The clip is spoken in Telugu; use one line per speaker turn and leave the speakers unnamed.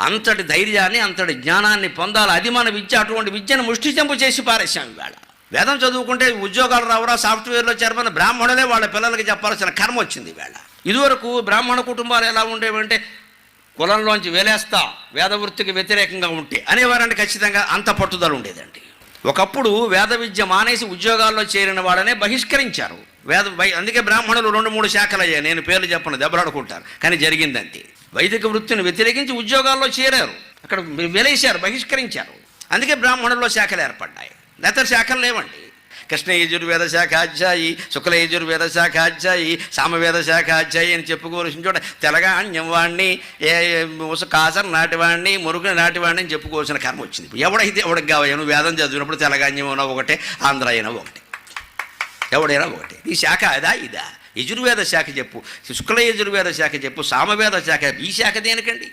అంతటి ధైర్యాన్ని అంతటి జ్ఞానాన్ని పొందాలి. అది మన విద్య అటువంటి విద్యను ముష్టిచెంపు చేసి పారేశాం ఇవాళ. వేదం చదువుకుంటే ఉద్యోగాలు రావురా సాఫ్ట్వేర్లో చేరమని బ్రాహ్మణులే వాళ్ళ పిల్లలకి చెప్పాల్సిన కర్మ వచ్చింది ఇవాళ. ఇదివరకు బ్రాహ్మణ కుటుంబాలు ఎలా ఉండేవంటే కులంలోంచి వేలేస్తా వేదవృత్తికి వ్యతిరేకంగా ఉంటే అనేవారంటే ఖచ్చితంగా అంత పట్టుదల ఉండేదండి. ఒకప్పుడు వేద విద్య మానేసి ఉద్యోగాల్లో చేరిన వాళ్ళనే బహిష్కరించారు. వేద అందుకే బ్రాహ్మణులు రెండు మూడు శాఖలు అయ్యాయి నేను పేర్లు చెప్పను దెబ్బలాడుకుంటారు. కానీ జరిగిందంతే. వైదిక వృత్తిని వ్యతిరేకించి ఉద్యోగాల్లో చేరారు. అక్కడ వెలేశారు బహిష్కరించారు. అందుకే బ్రాహ్మణుల్లో శాఖలు ఏర్పడ్డాయి. లేకపోతే శాఖలు లేవండి. కృష్ణ యజుర్వేద శాఖాధ్యాయి శుక్ల యజుర్వేద శాఖాధ్యాయి సామవేద శాఖాధ్యాయి అని చెప్పుకోవాల్సిన చోట తెలంగాణ్యం వాడిని ఏ ఉస కాసర్ నాటివాడిని మురుగు నాటివాడిని అని చెప్పుకోవాల్సిన కర్మ వచ్చింది. ఎవడైతే ఎవడికి కావాలి? నువ్వు వేదం చదివినప్పుడు తెలంగాణ్యం అయినా ఒకటే ఆంధ్ర అయినా ఒకటే. ఎవడైనా ఒకటి. ఈ శాఖ అదా ఇదా? యజుర్వేద శాఖ చెప్పు శుక్ల యజుర్వేద శాఖ చెప్పు సామవేద శాఖ ఈ శాఖ దేనికండి?